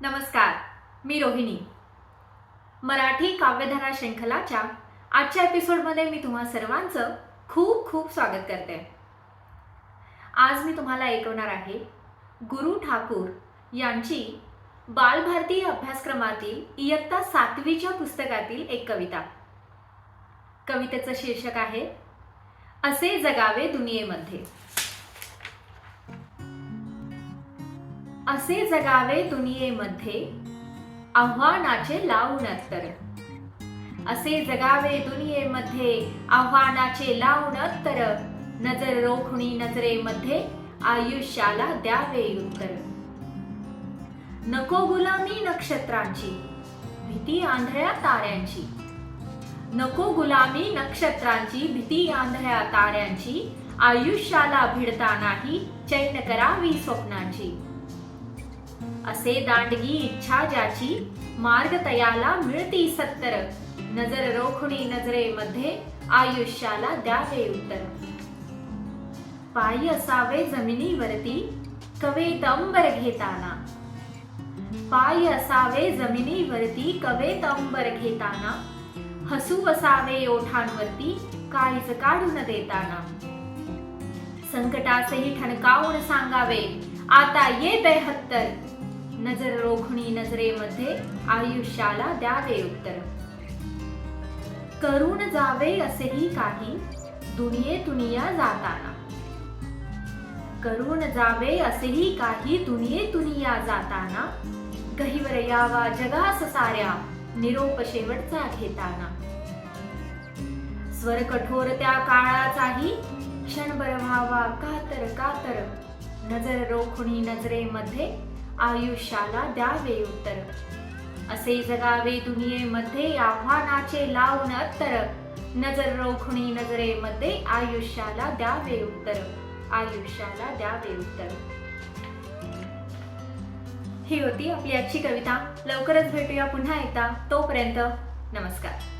नमस्कार मी रोहिणी. मराठी काव्यधारा शृंखलाच्या आजच्या एपिसोडमध्ये मी तुम्हा सर्वांचं खूप खूप स्वागत करते. आज मी तुम्हाला ऐकवणार आहे गुरु ठाकूर यांची बालभारती अभ्यासक्रमातील इयत्ता सातवीच्या पुस्तकातील एक कविता. कवितेचं शीर्षक आहे असे जगावे दुनियेमध्ये. असे जगावे दुनियेमध्ये आव्हानाचे लावून तर असे जगावे दुनियेमध्ये आव्हानाचे लावून तर नजर रोखणी नजरेमध्ये आयुष्याला द्यावे उत्तर. नको गुलामी नक्षत्रांची भीती आंधळ्या ताऱ्यांची. नको गुलामी नक्षत्रांची भीती आंधळ्या ताऱ्यांची. आयुष्याला भिडता नाही चैन करावी स्वप्नांची. असे दांडगी इच्छा ज्याची मार्ग तयाला मिळती सत्तर. नजर रोखणी नजरेमध्ये आयुष्याला द्यावे उत्तर. पायी असावे जमिनीवरती कवेत अंबर घेताना. पायी असावे जमिनीवरती कवेत अंबर घेताना. हसू असावे ओठांवरती काळीच काढून देताना. संकटासही ठणकावून सांगावे आता ये बेहत्तर. नजर रोखणी नजरेमध्ये आयुष्याला द्यावे उत्तर. करून जावे असेही काही दुनियेतून या जाताना. करून जावे असेही काही दुनियेतून या जाताना. गहिवर यावा जगास साऱ्या निरोप शेवटचा घेताना. स्वर कठोर त्या काळाचाही क्षणभर व्हावा कातर कातर. नजर रोखणी नजरेमध्ये आयुष्याला द्यावे उत्तर. असे जगावे दुनियेमध्ये आव्हानाचे लावून अत्तर. नजर रोखणी नजरेमध्ये आयुष्याला द्यावे उत्तर. आयुष्याला द्यावे उत्तर. ही होती आपली आजची कविता. लवकरच भेटूया पुन्हा एकदा. तोपर्यंत नमस्कार.